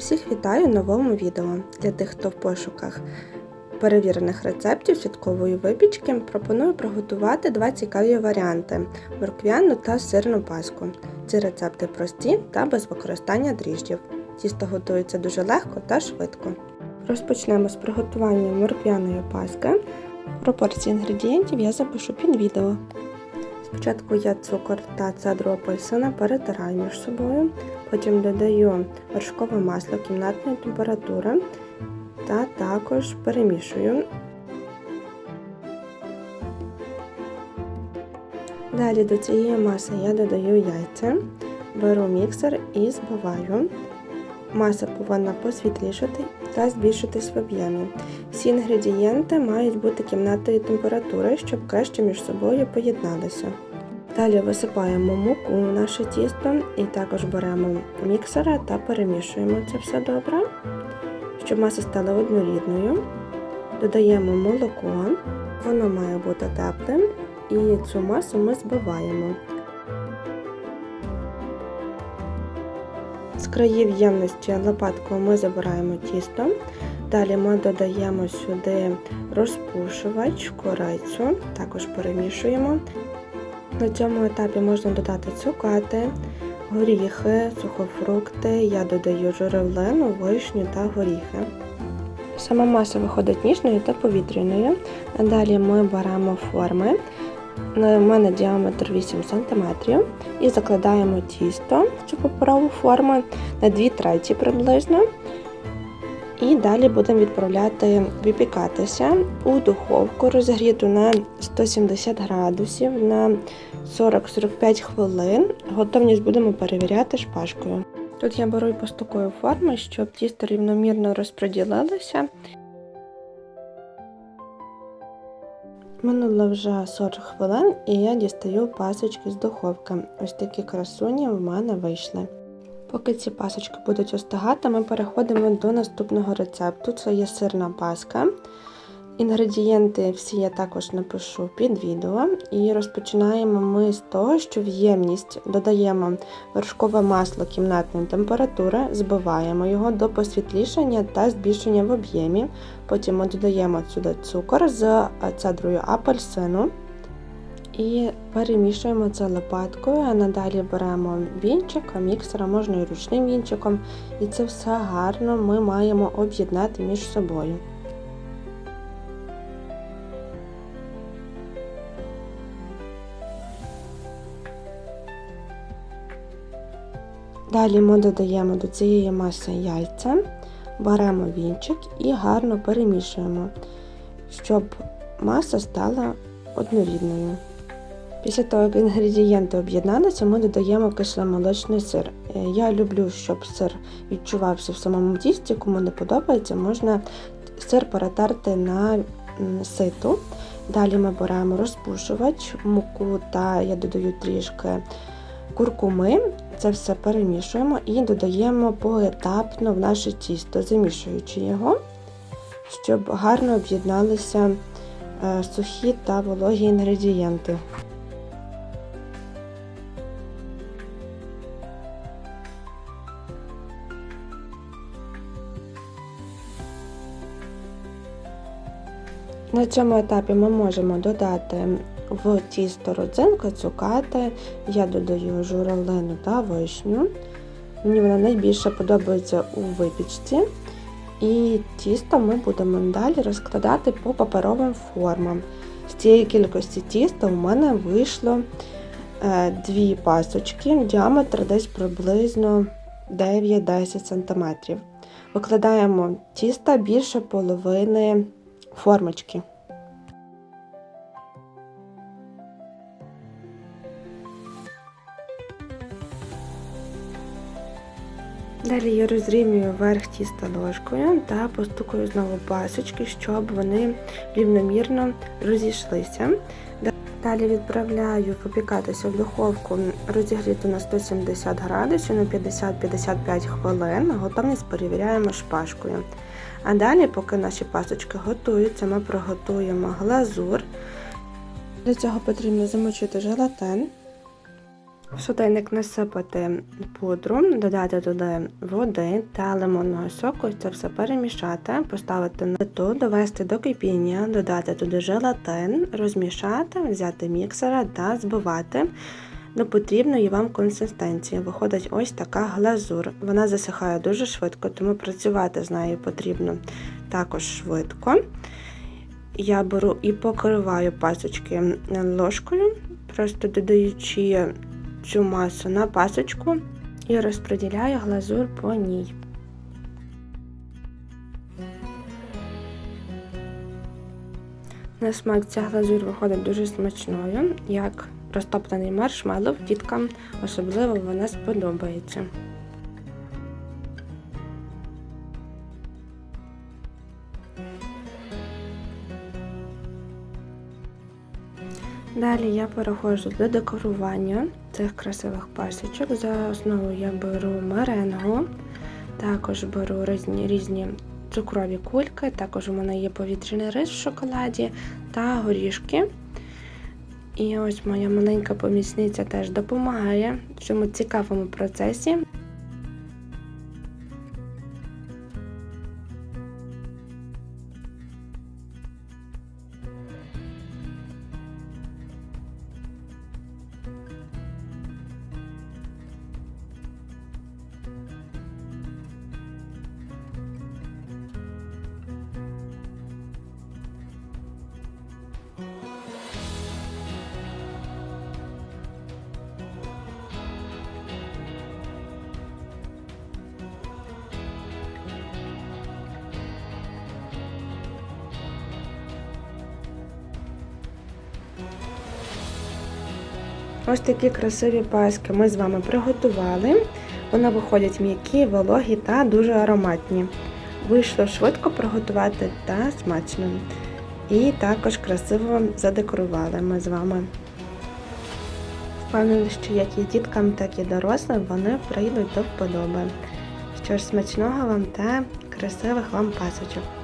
Всіх вітаю в новому відео. Для тих, хто в пошуках перевірених рецептів святкової випічки, пропоную приготувати два цікаві варіанти морквяну та сирну паску. Ці рецепти прості та без використання дріжджів. Тісто готується дуже легко та швидко. Розпочнемо з приготування морквяної паски. Пропорції інгредієнтів я запишу під відео. Спочатку я цукор та цедру апельсина перетираю між собою, потім додаю вершкове масло кімнатної температури та також перемішую. Далі до цієї маси я додаю яйця, беру міксер і збиваю. Маса повинна посвітлішати та збільшитись в об'ємі. Всі інгредієнти мають бути кімнатної температури, щоб краще між собою поєдналися. Далі висипаємо муку в наше тісто і також беремо міксера та перемішуємо це все добре, щоб маса стала однорідною. Додаємо молоко, воно має бути теплим, і цю масу ми збиваємо. З країв ємності лопаткою ми забираємо тісто. Далі ми додаємо сюди розпушувач, корицю, також перемішуємо. На цьому етапі можна додати цукати, горіхи, сухофрукти, я додаю журавлину, вишню та горіхи. Сама маса виходить ніжною та повітряною. Далі ми беремо форми. У мене діаметр 8 см і закладаємо тісто в цю паперову форму на 2 треті приблизно. І далі будемо відправляти випікатися у духовку розігріту на 170 градусів на 40-45 хвилин. Готовність будемо перевіряти шпажкою. Тут я беру і постукую форми, щоб тісто рівномірно розподілилося. Минуло вже 40 хвилин і я дістаю пасочки з духовки. Ось такі красуні в мене вийшли. Поки ці пасочки будуть остигати, ми переходимо до наступного рецепту. Це є сирна паска. Інгредієнти всі я також напишу під відео. І розпочинаємо ми з того, що в ємність додаємо вершкове масло кімнатної температури, збиваємо його до посвітлішання та збільшення в об'ємі. Потім ми додаємо сюди цукор з цедрою апельсину. І перемішуємо це лопаткою, а надалі беремо вінчик, міксера можна і ручним вінчиком. І це все гарно ми маємо об'єднати між собою. Далі ми додаємо до цієї маси яйця, беремо вінчик і гарно перемішуємо, щоб маса стала однорідною. Після того, як інгредієнти об'єдналися, ми додаємо кисломолочний сир. Е, я люблю, щоб сир відчувався в самому тісті, кому не подобається, можна сир перетерти на ситу. Далі ми беремо розпушувач, муку та я додаю трішки куркуми. Це все перемішуємо і додаємо поетапно в наше тісто, замішуючи його, щоб гарно об'єдналися е, сухі та вологі інгредієнти. На цьому етапі ми можемо додати в тісто родзинки, цукати, я додаю журавлину та вишню. Мені вона найбільше подобається у випічці. І тісто ми будемо далі розкладати по паперовим формам. З цієї кількості тіста у мене вийшло е, дві пасочки, діаметр десь приблизно 9-10 см. Викладаємо тісто більше половини формочки. Далі я розрівнюю верх тіста ложкою та постукаю знову пасочки, щоб вони рівномірно розійшлися. Далі відправляю випікатися в духовку розігріту на 170 градусів на 50-55 хвилин. Готовність перевіряємо шпажкою. А далі, поки наші пасочки готуються, ми приготуємо глазур. Для цього потрібно замочити желатин. В сотейник насипати пудру, додати туди води та лимонного соку, це все перемішати, поставити на плиту, довести до кипіння, додати туди желатин, розмішати, взяти міксера та збивати до потрібної вам консистенції. Виходить ось така глазур. Вона засихає дуже швидко, тому працювати з нею потрібно також швидко. Я беру і покриваю пасочки ложкою, просто додаючи цю масу на пасочку і розподіляю глазур по ній. На смак ця глазур виходить дуже смачною, як розтоплений маршмеллоу, діткам особливо вона сподобається. Далі я переходжу до декорування цих красивих пасочок. За основу я беру меренгу, також беру різні, різні цукрові кульки, також у мене є повітряний рис в шоколаді та горішки. І ось моя маленька помічниця теж допомагає в цьому цікавому процесі. Ось такі красиві паски ми з вами приготували. Вони виходять м'які, вологі та дуже ароматні. Вийшло швидко приготувати та смачно. І також красиво задекорували ми з вами. Впевнені, що як і діткам, так і дорослим вони прийдуть до вподоби. Що ж, смачного вам та красивих вам пасочок!